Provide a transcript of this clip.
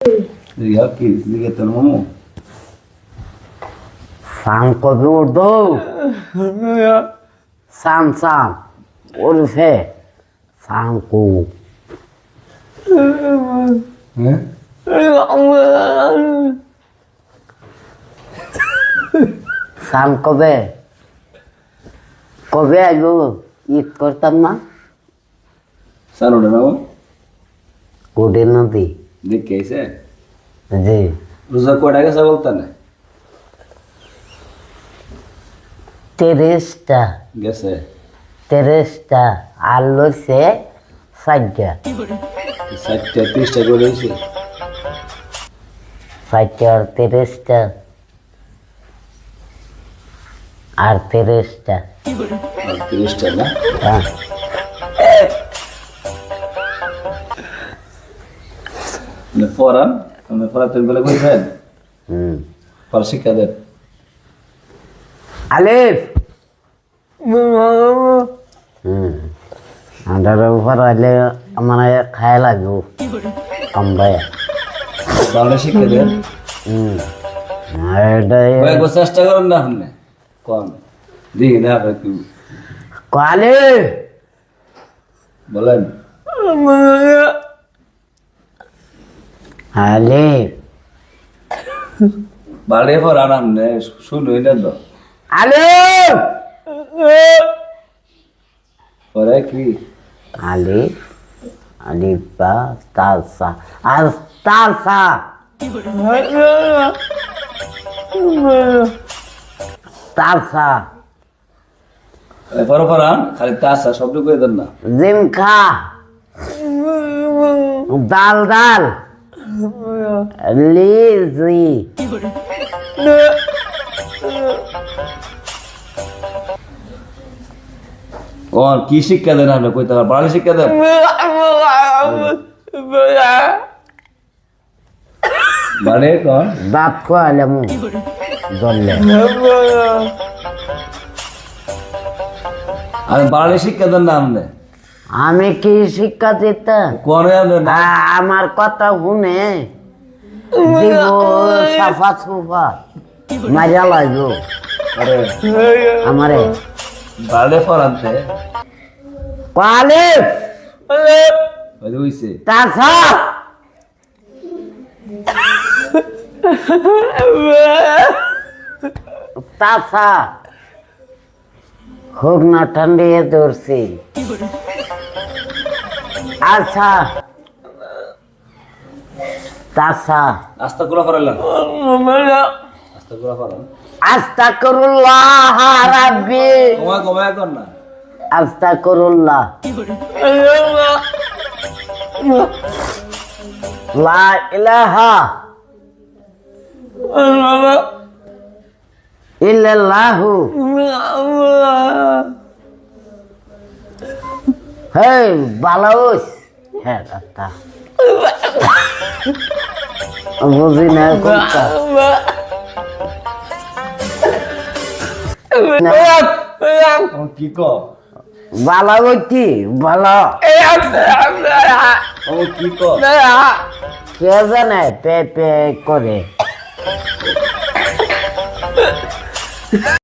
রিয়া কি দিকে তোর মামু সান কবে উঠো সান সান উঠছে সান কু হ্যাঁ সান কবে কবে আসব ঈদ করতাম না গোডে নদী দেখে আইসে জি। রোজা কয়টা গেছে বলতে না? তিরিশটা। গেছে? তিরিশটা। আর লইছে ষাটটা ষাটটা ত্রিশটা করে হয়েছে? ষাটটা আর তিরিশটা। আর তিরিশটা। আর ত্রিশটা না? হ্যাঁ। মানে ফরান মানে ফরা তুমি বলে কইছেন হুম। ফরা শিক্ষা দেন আলিফ! হুম। আন্ডার উপর আইলে আমার খাই লাগবো কমবাই বাংলা শিক্ষা দেন কয়েকবার চেষ্টা করেন না আপনি? কন দেখি না আপনি কি কালে বলেন। আলিফ বাড়ি ফরান আপনি শুনুই না তো। আলিফ পরে কি? আলিফ আলিফ বা তালসা আর তালসা। তালসা। পরে ফরান খালি তাসা শব্দ করে দেন না। জিমখা। দাল দাল। লিজি ও কি শিক্ষা দেন আপনি? কইতে পারেন বাংলা শিক্ষা দেন? মানে কন? দাঁত কোয়ালে মু। জলে আমি বাংলা শিক্ষা দেন না আপনি? আমি কি শিক্ষা দিতে? না? আমার কথা শুনে দিব সাফা সুফা। মারিয়া লাগবো আমারে। বাড়ি ফরানতে কালে হইছে। তাছা। তাছা। হোক না ঠান্ডিয়ে ধরছি। আচ্ছা। তাছা আস্তা করে ফরাইলাম আস্তা করে ফরান আস্তাকুরুল্লাহ রাব্বি কমায় কমায় কর না। আস্তাকুরুল্লাহ। লা ইলাহা ইল্লাল্লাহু। হেই বালাউস। হ্যাঁ আত্তা বুঝি না কোনটা কি ক? বালা কি? বালা। ও কি ক? কে জানে পে পে করে।